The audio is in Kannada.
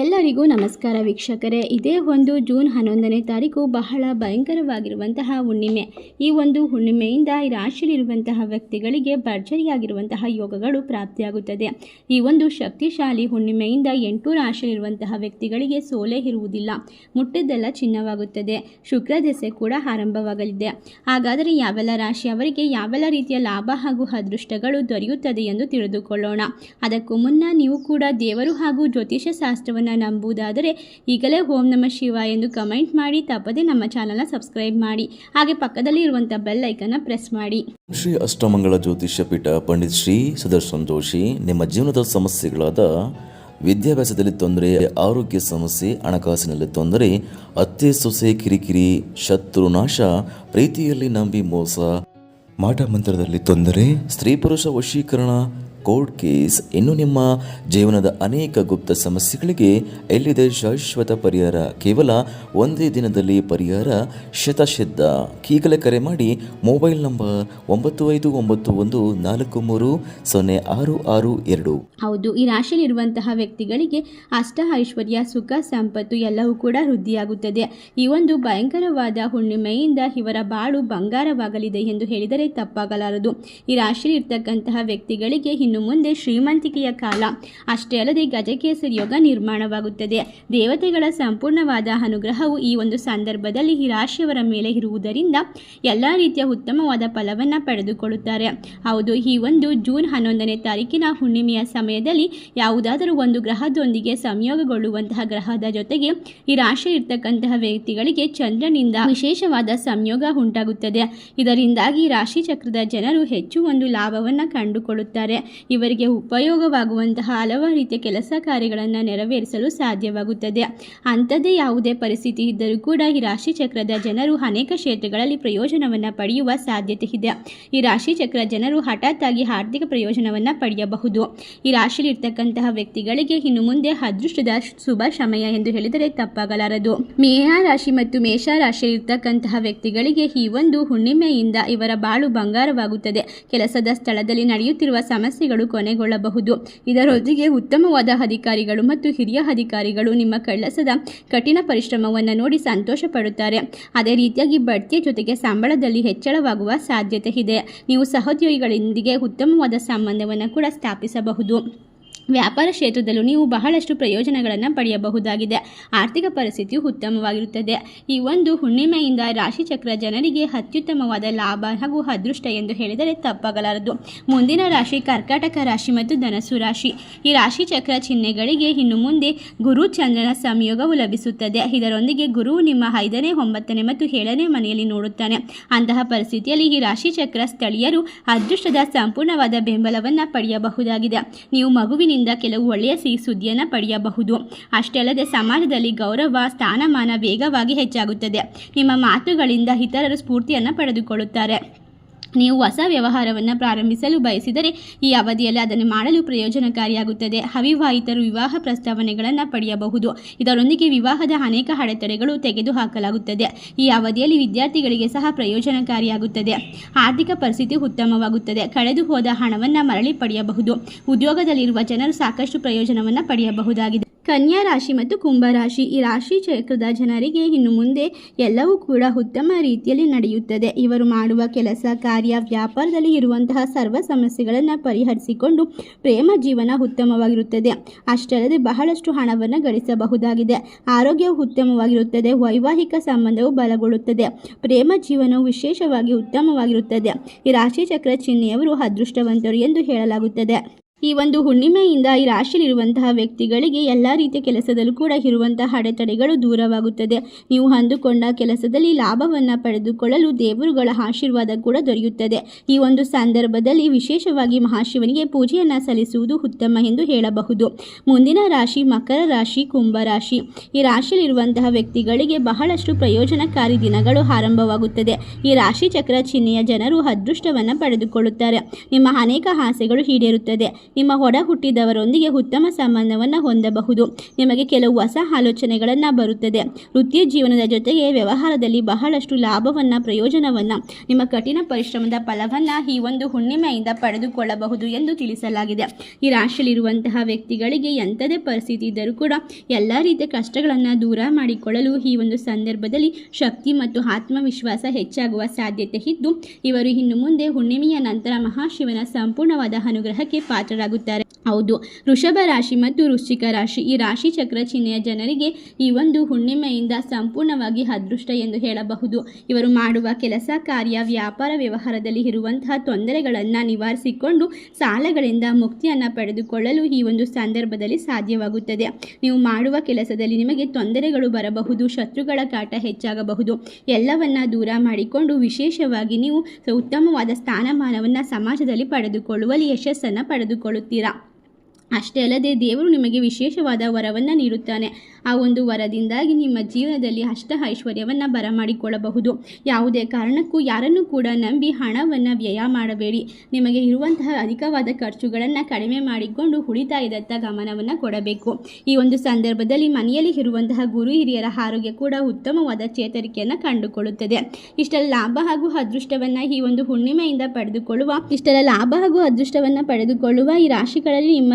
ಎಲ್ಲರಿಗೂ ನಮಸ್ಕಾರ ವೀಕ್ಷಕರೇ. ಇದೇ ಒಂದು ಜೂನ್ ಹನ್ನೊಂದನೇ ತಾರೀಕು ಬಹಳ ಭಯಂಕರವಾಗಿರುವಂತಹ ಹುಣ್ಣಿಮೆ. ಈ ಒಂದು ಹುಣ್ಣಿಮೆಯಿಂದ ಈ ರಾಶಿಯಲ್ಲಿರುವಂತಹ ವ್ಯಕ್ತಿಗಳಿಗೆ ಭರ್ಜರಿಯಾಗಿರುವಂತಹ ಯೋಗಗಳು ಪ್ರಾಪ್ತಿಯಾಗುತ್ತದೆ. ಈ ಒಂದು ಶಕ್ತಿಶಾಲಿ ಹುಣ್ಣಿಮೆಯಿಂದ ಎಂಟು ರಾಶಿಯಲ್ಲಿರುವಂತಹ ವ್ಯಕ್ತಿಗಳಿಗೆ ಸೋಲೆ ಇರುವುದಿಲ್ಲ. ಮುಟ್ಟಿದ್ದೆಲ್ಲ ಚಿನ್ನವಾಗುತ್ತದೆ. ಶುಕ್ರ ದೆಸೆ ಕೂಡ ಆರಂಭವಾಗಲಿದೆ. ಹಾಗಾದರೆ ಯಾವೆಲ್ಲ ರಾಶಿ ಅವರಿಗೆ ಯಾವೆಲ್ಲ ರೀತಿಯ ಲಾಭ ಹಾಗೂ ಅದೃಷ್ಟಗಳು ದೊರೆಯುತ್ತದೆ ಎಂದು ತಿಳಿದುಕೊಳ್ಳೋಣ. ಅದಕ್ಕೂ ಮುನ್ನ ನೀವು ಕೂಡ ದೇವರು ಹಾಗೂ ಜ್ಯೋತಿಷ್ಯ ಶಾಸ್ತ್ರವನ್ನು ನಂಬುವುದಾದರೆ ಈಗಲೇ ಓಂ ನಮ ಶಿವ ಎಂದು ಕಮೆಂಟ್ ಮಾಡಿ, ತಪ್ಪದೆ ನಮ್ಮ ಚಾನಲ್ನ ಸಬ್ಸ್ಕ್ರೈಬ್ ಮಾಡಿ. ಹಾಗೆ ಪಕ್ಕದಲ್ಲಿ ಇರುವಂಥ ಬೆಲ್ ಐಕನ್ನ ಪ್ರೆಸ್ ಮಾಡಿ. ಶ್ರೀ ಅಷ್ಟಮಂಗಳ ಜ್ಯೋತಿಷ್ಯ ಪೀಠ ಪಂಡಿತ್ ಶ್ರೀ ಸುದರ್ಶನ್ ಜೋಶಿ ನಿಮ್ಮ ಜೀವನದ ಸಮಸ್ಯೆಗಳಾದ ವಿದ್ಯಾಭ್ಯಾಸದಲ್ಲಿ ತೊಂದರೆ, ಆರೋಗ್ಯ ಸಮಸ್ಯೆ, ಹಣಕಾಸಿನಲ್ಲಿ ತೊಂದರೆ, ಅತ್ತೆ ಸೊಸೆ ಕಿರಿಕಿರಿ, ಶತ್ರು ನಾಶ, ಪ್ರೀತಿಯಲ್ಲಿ ನಂಬಿ ಮೋಸ, ಮಾಟ ಮಂತ್ರದಲ್ಲಿ ತೊಂದರೆ, ಸ್ತ್ರೀ ಪುರುಷ ವಶೀಕರಣ ಕೋರ್ಟ್ ಕೇಸ್ ಇನ್ನು ನಿಮ್ಮ ಜೀವನದ ಅನೇಕ ಗುಪ್ತ ಸಮಸ್ಯೆಗಳಿಗೆ ಎಲ್ಲಿದೆ ಶಾಶ್ವತ ಪರಿಹಾರ? ಕೇವಲ ಒಂದೇ ದಿನದಲ್ಲಿ ಪರಿಹಾರ ಶತಸಿದ್ಧ ಈಗಲೇ ಕರೆ ಮಾಡಿ ಮೊಬೈಲ್ ನಂಬರ್ ಒಂಬತ್ತು ಐದು ಒಂಬತ್ತು ಒಂದು ನಾಲ್ಕು ಮೂರು ಸೊನ್ನೆ ಆರು ಆರು ಎರಡು. ಹೌದು, ಈ ರಾಶಿಯಲ್ಲಿರುವಂತಹ ವ್ಯಕ್ತಿಗಳಿಗೆ ಅಷ್ಟ ಐಶ್ವರ್ಯ, ಸುಖ, ಸಂಪತ್ತು ಎಲ್ಲವೂ ಕೂಡ ವೃದ್ಧಿಯಾಗುತ್ತದೆ. ಈ ಒಂದು ಭಯಂಕರವಾದ ಹುಣ್ಣಿಮೆಯಿಂದ ಇವರ ಬಾಳು ಬಂಗಾರವಾಗಲಿದೆ ಎಂದು ಹೇಳಿದರೆ ತಪ್ಪಾಗಲಾರದು. ಈ ರಾಶಿಯಲ್ಲಿ ಇರ್ತಕ್ಕಂತಹ ವ್ಯಕ್ತಿಗಳಿಗೆ ಇನ್ನು ಮುಂದೆ ಶ್ರೀಮಂತಿಕೆಯ ಕಾಲ. ಅಷ್ಟೇ ಅಲ್ಲದೆ ಗಜಕೇಸರಿ ಯೋಗ ನಿರ್ಮಾಣವಾಗುತ್ತದೆ. ದೇವತೆಗಳ ಸಂಪೂರ್ಣವಾದ ಅನುಗ್ರಹವು ಈ ಒಂದು ಸಂದರ್ಭದಲ್ಲಿ ಈ ರಾಶಿಯವರ ಮೇಲೆ ಇರುವುದರಿಂದ ಎಲ್ಲ ರೀತಿಯ ಉತ್ತಮವಾದ ಫಲವನ್ನು ಪಡೆದುಕೊಳ್ಳುತ್ತಾರೆ. ಹೌದು, ಈ ಒಂದು ಜೂನ್ ಹನ್ನೊಂದನೇ ತಾರೀಕಿನ ಹುಣ್ಣಿಮೆಯ ಸಮಯದಲ್ಲಿ ಯಾವುದಾದರೂ ಒಂದು ಗ್ರಹದೊಂದಿಗೆ ಸಂಯೋಗಗೊಳ್ಳುವಂತಹ ಗ್ರಹದ ಜೊತೆಗೆ ಈ ರಾಶಿ ಇರ್ತಕ್ಕಂತಹ ವ್ಯಕ್ತಿಗಳಿಗೆ ಚಂದ್ರನಿಂದ ವಿಶೇಷವಾದ ಸಂಯೋಗ ಉಂಟಾಗುತ್ತದೆ. ಇದರಿಂದಾಗಿ ರಾಶಿ ಚಕ್ರದ ಜನರು ಹೆಚ್ಚು ಒಂದು ಲಾಭವನ್ನು ಕಂಡುಕೊಳ್ಳುತ್ತಾರೆ. ಇವರಿಗೆ ಉಪಯೋಗವಾಗುವಂತಹ ಹಲವಾರು ರೀತಿಯ ಕೆಲಸ ಕಾರ್ಯಗಳನ್ನು ನೆರವೇರಿಸಲು ಸಾಧ್ಯವಾಗುತ್ತದೆ. ಅಂಥದ್ದೇ ಯಾವುದೇ ಪರಿಸ್ಥಿತಿ ಇದ್ದರೂ ಕೂಡ ಈ ರಾಶಿ ಚಕ್ರದ ಜನರು ಅನೇಕ ಕ್ಷೇತ್ರಗಳಲ್ಲಿ ಪ್ರಯೋಜನವನ್ನು ಪಡೆಯುವ ಸಾಧ್ಯತೆ ಇದೆ. ಈ ರಾಶಿ ಚಕ್ರ ಜನರು ಹಠಾತ್ ಆಗಿ ಆರ್ಥಿಕ ಪ್ರಯೋಜನವನ್ನು ಪಡೆಯಬಹುದು. ಈ ರಾಶಿಯಲ್ಲಿ ಇರ್ತಕ್ಕಂತಹ ವ್ಯಕ್ತಿಗಳಿಗೆ ಇನ್ನು ಮುಂದೆ ಅದೃಷ್ಟದ ಶುಭ ಸಮಯ ಎಂದು ಹೇಳಿದರೆ ತಪ್ಪಾಗಲಾರದು. ಮೇಷ ರಾಶಿ ಮತ್ತು ಮೇಷ ರಾಶಿಯಲ್ಲಿ ಇರ್ತಕ್ಕಂತಹ ವ್ಯಕ್ತಿಗಳಿಗೆ ಈ ಒಂದು ಹುಣ್ಣಿಮೆಯಿಂದ ಇವರ ಬಾಳು ಬಂಗಾರವಾಗುತ್ತದೆ. ಕೆಲಸದ ಸ್ಥಳದಲ್ಲಿ ನಡೆಯುತ್ತಿರುವ ಸಮಸ್ಯೆಗಳು ಕೊನೆಗೊಳ್ಳಬಹುದು. ಇದರೊಂದಿಗೆ ಉತ್ತಮವಾದ ಅಧಿಕಾರಿಗಳು ಮತ್ತು ಹಿರಿಯ ಅಧಿಕಾರಿಗಳು ನಿಮ್ಮ ಕೆಲಸದ ಕಠಿಣ ಪರಿಶ್ರಮವನ್ನು ನೋಡಿ ಸಂತೋಷ ಪಡುತ್ತಾರೆ ಅದೇ ರೀತಿಯಾಗಿ ಬಡ್ತಿಯ ಜೊತೆಗೆ ಸಂಬಳದಲ್ಲಿ ಹೆಚ್ಚಳವಾಗುವ ಸಾಧ್ಯತೆ ಇದೆ. ನೀವು ಸಹೋದ್ಯೋಗಿಗಳೊಂದಿಗೆ ಉತ್ತಮವಾದ ಸಂಬಂಧವನ್ನು ಕೂಡ ಸ್ಥಾಪಿಸಬಹುದು. ವ್ಯಾಪಾರ ಕ್ಷೇತ್ರದಲ್ಲೂ ನೀವು ಬಹಳಷ್ಟು ಪ್ರಯೋಜನಗಳನ್ನು ಪಡೆಯಬಹುದಾಗಿದೆ. ಆರ್ಥಿಕ ಪರಿಸ್ಥಿತಿಯು ಉತ್ತಮವಾಗಿರುತ್ತದೆ. ಈ ಒಂದು ಹುಣ್ಣಿಮೆಯಿಂದ ರಾಶಿಚಕ್ರ ಜನರಿಗೆ ಅತ್ಯುತ್ತಮವಾದ ಲಾಭ ಹಾಗೂ ಅದೃಷ್ಟ ಎಂದು ಹೇಳಿದರೆ ತಪ್ಪಾಗಲಾರದು. ಮುಂದಿನ ರಾಶಿ ಕರ್ಕಾಟಕ ರಾಶಿ ಮತ್ತು ಧನಸ್ಸು ರಾಶಿ. ಈ ರಾಶಿಚಕ್ರ ಚಿಹ್ನೆಗಳಿಗೆ ಇನ್ನು ಮುಂದೆ ಗುರು ಚಂದ್ರನ ಸಂಯೋಗವು ಲಭಿಸುತ್ತದೆ. ಇದರೊಂದಿಗೆ ಗುರು ನಿಮ್ಮ ಐದನೇ, ಒಂಬತ್ತನೇ ಮತ್ತು ಏಳನೇ ಮನೆಯಲ್ಲಿ ನೋಡುತ್ತಾನೆ. ಅಂತಹ ಪರಿಸ್ಥಿತಿಯಲ್ಲಿ ಈ ರಾಶಿಚಕ್ರ ಸ್ಥಳೀಯರು ಅದೃಷ್ಟದ ಸಂಪೂರ್ಣವಾದ ಬೆಂಬಲವನ್ನು ಪಡೆಯಬಹುದಾಗಿದೆ. ನೀವು ಮಗುವಿನಿಂದ ಕೆಲವು ಒಳ್ಳೆಯ ಸಿಹಿ ಸುದ್ದಿಯನ್ನು ಪಡೆಯಬಹುದು. ಅಷ್ಟೇ ಅಲ್ಲದೆ ಸಮಾಜದಲ್ಲಿ ಗೌರವ, ಸ್ಥಾನಮಾನ ವೇಗವಾಗಿ ಹೆಚ್ಚಾಗುತ್ತದೆ. ನಿಮ್ಮ ಮಾತುಗಳಿಂದ ಇತರರು ಸ್ಫೂರ್ತಿಯನ್ನು ಪಡೆದುಕೊಳ್ಳುತ್ತಾರೆ. ನೀವು ಹೊಸ ವ್ಯವಹಾರವನ್ನು ಪ್ರಾರಂಭಿಸಲು ಬಯಸಿದರೆ ಈ ಅವಧಿಯಲ್ಲಿ ಅದನ್ನು ಮಾಡಲು ಪ್ರಯೋಜನಕಾರಿಯಾಗುತ್ತದೆ. ಅವಿವಾಹಿತರು ವಿವಾಹ ಪ್ರಸ್ತಾವನೆಗಳನ್ನು ಪಡೆಯಬಹುದು. ಇದರೊಂದಿಗೆ ವಿವಾಹದ ಅನೇಕ ಅಡೆತಡೆಗಳು ತೆಗೆದುಹಾಕಲಾಗುತ್ತದೆ. ಈ ಅವಧಿಯಲ್ಲಿ ವಿದ್ಯಾರ್ಥಿಗಳಿಗೆ ಸಹ ಪ್ರಯೋಜನಕಾರಿಯಾಗುತ್ತದೆ. ಆರ್ಥಿಕ ಪರಿಸ್ಥಿತಿ ಉತ್ತಮವಾಗುತ್ತದೆ. ಕಳೆದು ಹೋದ ಹಣವನ್ನು ಮರಳಿ ಪಡೆಯಬಹುದು. ಉದ್ಯೋಗದಲ್ಲಿರುವ ಜನರು ಸಾಕಷ್ಟು ಪ್ರಯೋಜನವನ್ನು ಪಡೆಯಬಹುದಾಗಿದೆ. ಕನ್ಯಾ ರಾಶಿ ಮತ್ತು ಕುಂಭ ರಾಶಿ. ಈ ರಾಶಿ ಚಕ್ರದ ಜನರಿಗೆ ಇನ್ನು ಮುಂದೆ ಎಲ್ಲವೂ ಕೂಡ ಉತ್ತಮ ರೀತಿಯಲ್ಲಿ ನಡೆಯುತ್ತದೆ. ಇವರು ಮಾಡುವ ಕೆಲಸ, ಕಾರ್ಯ, ವ್ಯಾಪಾರದಲ್ಲಿ ಇರುವಂತಹ ಸರ್ವ ಸಮಸ್ಯೆಗಳನ್ನು ಪರಿಹರಿಸಿಕೊಂಡು ಪ್ರೇಮ ಜೀವನ ಉತ್ತಮವಾಗಿರುತ್ತದೆ. ಅಷ್ಟಲ್ಲದೆ ಬಹಳಷ್ಟು ಹಣವನ್ನು ಗಳಿಸಬಹುದಾಗಿದೆ. ಆರೋಗ್ಯವು ಉತ್ತಮವಾಗಿರುತ್ತದೆ. ವೈವಾಹಿಕ ಸಂಬಂಧವು ಬಲಗೊಳ್ಳುತ್ತದೆ. ಪ್ರೇಮ ಜೀವನವು ವಿಶೇಷವಾಗಿ ಉತ್ತಮವಾಗಿರುತ್ತದೆ. ಈ ರಾಶಿ ಚಕ್ರ ಚಿಹ್ನೆಯವರು ಅದೃಷ್ಟವಂತರು ಎಂದು ಹೇಳಲಾಗುತ್ತದೆ. ಈ ಒಂದು ಹುಣ್ಣಿಮೆಯಿಂದ ಈ ರಾಶಿಯಲ್ಲಿರುವಂತಹ ವ್ಯಕ್ತಿಗಳಿಗೆ ಎಲ್ಲ ರೀತಿಯ ಕೆಲಸದಲ್ಲೂ ಕೂಡ ಇರುವಂತಹ ಅಡೆತಡೆಗಳು ದೂರವಾಗುತ್ತದೆ. ನೀವು ಅಂದುಕೊಂಡ ಕೆಲಸದಲ್ಲಿ ಲಾಭವನ್ನು ಪಡೆದುಕೊಳ್ಳಲು ದೇವರುಗಳ ಆಶೀರ್ವಾದ ಕೂಡ ದೊರೆಯುತ್ತದೆ. ಈ ಒಂದು ಸಂದರ್ಭದಲ್ಲಿ ವಿಶೇಷವಾಗಿ ಮಹಾಶಿವನಿಗೆ ಪೂಜೆಯನ್ನು ಸಲ್ಲಿಸುವುದು ಉತ್ತಮ ಎಂದು ಹೇಳಬಹುದು. ಮುಂದಿನ ರಾಶಿ ಮಕರ ರಾಶಿ, ಕುಂಭ ರಾಶಿ. ಈ ರಾಶಿಯಲ್ಲಿರುವಂತಹ ವ್ಯಕ್ತಿಗಳಿಗೆ ಬಹಳಷ್ಟು ಪ್ರಯೋಜನಕಾರಿ ದಿನಗಳು ಆರಂಭವಾಗುತ್ತದೆ. ಈ ರಾಶಿ ಚಕ್ರ ಚಿಹ್ನೆಯ ಜನರು ಅದೃಷ್ಟವನ್ನು ಪಡೆದುಕೊಳ್ಳುತ್ತಾರೆ. ನಿಮ್ಮ ಅನೇಕ ಆಸೆಗಳು ಈಡೇರುತ್ತದೆ. ನಿಮ್ಮ ಹೊಡ ಹುಟ್ಟಿದವರೊಂದಿಗೆ ಉತ್ತಮ ಸಂಬಂಧವನ್ನು ಹೊಂದಬಹುದು. ನಿಮಗೆ ಕೆಲವು ಹೊಸ ಆಲೋಚನೆಗಳನ್ನು ಬರುತ್ತದೆ. ವೃತ್ತಿ ಜೀವನದ ಜೊತೆಗೆ ವ್ಯವಹಾರದಲ್ಲಿ ಬಹಳಷ್ಟು ಲಾಭವನ್ನು, ಪ್ರಯೋಜನವನ್ನು, ನಿಮ್ಮ ಕಠಿಣ ಪರಿಶ್ರಮದ ಫಲವನ್ನು ಈ ಒಂದು ಹುಣ್ಣಿಮೆಯಿಂದ ಪಡೆದುಕೊಳ್ಳಬಹುದು ಎಂದು ತಿಳಿಸಲಾಗಿದೆ. ಈ ರಾಶಿಯಲ್ಲಿರುವಂತಹ ವ್ಯಕ್ತಿಗಳಿಗೆ ಎಂಥದೇ ಪರಿಸ್ಥಿತಿ ಇದ್ದರೂ ಕೂಡ ಎಲ್ಲ ರೀತಿಯ ಕಷ್ಟಗಳನ್ನು ದೂರ ಮಾಡಿಕೊಳ್ಳಲು ಈ ಒಂದು ಸಂದರ್ಭದಲ್ಲಿ ಶಕ್ತಿ ಮತ್ತು ಆತ್ಮವಿಶ್ವಾಸ ಹೆಚ್ಚಾಗುವ ಸಾಧ್ಯತೆ ಇದ್ದು, ಇವರು ಇನ್ನು ಮುಂದೆ ಹುಣ್ಣಿಮೆಯ ನಂತರ ಮಹಾಶಿವನ ಸಂಪೂರ್ಣವಾದ ಅನುಗ್ರಹಕ್ಕೆ ಪಾತ್ರರಾಗುತ್ತಾರೆ ಹೌದು, ವೃಷಭ ರಾಶಿ ಮತ್ತು ವೃಶ್ಚಿಕ ರಾಶಿ. ಈ ರಾಶಿ ಚಕ್ರ ಚಿಹ್ನೆಯ ಜನರಿಗೆ ಈ ಒಂದು ಹುಣ್ಣಿಮೆಯಿಂದ ಸಂಪೂರ್ಣವಾಗಿ ಅದೃಷ್ಟ ಎಂದು ಹೇಳಬಹುದು. ಇವರು ಮಾಡುವ ಕೆಲಸ, ಕಾರ್ಯ, ವ್ಯಾಪಾರ ವ್ಯವಹಾರದಲ್ಲಿ ಇರುವಂತಹ ತೊಂದರೆಗಳನ್ನು ನಿವಾರಿಸಿಕೊಂಡು ಸಾಲಗಳಿಂದ ಮುಕ್ತಿಯನ್ನು ಪಡೆದುಕೊಳ್ಳಲು ಈ ಒಂದು ಸಂದರ್ಭದಲ್ಲಿ ಸಾಧ್ಯವಾಗುತ್ತದೆ. ನೀವು ಮಾಡುವ ಕೆಲಸದಲ್ಲಿ ನಿಮಗೆ ತೊಂದರೆಗಳು ಬರಬಹುದು, ಶತ್ರುಗಳ ಕಾಟ ಹೆಚ್ಚಾಗಬಹುದು. ಎಲ್ಲವನ್ನ ದೂರ ಮಾಡಿಕೊಂಡು ವಿಶೇಷವಾಗಿ ನೀವು ಉತ್ತಮವಾದ ಸ್ಥಾನಮಾನವನ್ನು ಸಮಾಜದಲ್ಲಿ ಪಡೆದುಕೊಳ್ಳುವಲ್ಲಿ ಯಶಸ್ಸನ್ನು ಪಡೆದುಕೊಳ್ಳುತ್ತೀರಾ ಅಷ್ಟೇ ಅಲ್ಲದೆ ದೇವರು ನಿಮಗೆ ವಿಶೇಷವಾದ ವರವನ್ನು ನೀಡುತ್ತಾನೆ. ಆ ಒಂದು ವರದಿಂದಾಗಿ ನಿಮ್ಮ ಜೀವನದಲ್ಲಿ ಅಷ್ಟ ಐಶ್ವರ್ಯವನ್ನು ಬರಮಾಡಿಕೊಳ್ಳಬಹುದು. ಯಾವುದೇ ಕಾರಣಕ್ಕೂ ಯಾರನ್ನು ಕೂಡ ನಂಬಿ ಹಣವನ್ನು ವ್ಯಯ ಮಾಡಬೇಡಿ. ನಿಮಗೆ ಇರುವಂತಹ ಅಧಿಕವಾದ ಖರ್ಚುಗಳನ್ನು ಕಡಿಮೆ ಮಾಡಿಕೊಂಡು ಉಳಿತಾಯದತ್ತ ಗಮನವನ್ನು ಕೊಡಬೇಕು. ಈ ಒಂದು ಸಂದರ್ಭದಲ್ಲಿ ಮನೆಯಲ್ಲಿ ಇರುವಂತಹ ಗುರು ಹಿರಿಯರ ಆರೋಗ್ಯ ಕೂಡ ಉತ್ತಮವಾದ ಚೇತರಿಕೆಯನ್ನು ಕಂಡುಕೊಳ್ಳುತ್ತದೆ. ಇಷ್ಟೆಲ್ಲ ಲಾಭ ಹಾಗೂ ಅದೃಷ್ಟವನ್ನು ಈ ಒಂದು ಹುಣ್ಣಿಮೆಯಿಂದ ಪಡೆದುಕೊಳ್ಳುವ, ಇಷ್ಟೆಲ್ಲ ಲಾಭ ಹಾಗೂ ಅದೃಷ್ಟವನ್ನು ಪಡೆದುಕೊಳ್ಳುವ ಈ ರಾಶಿಗಳಲ್ಲಿ ನಿಮ್ಮ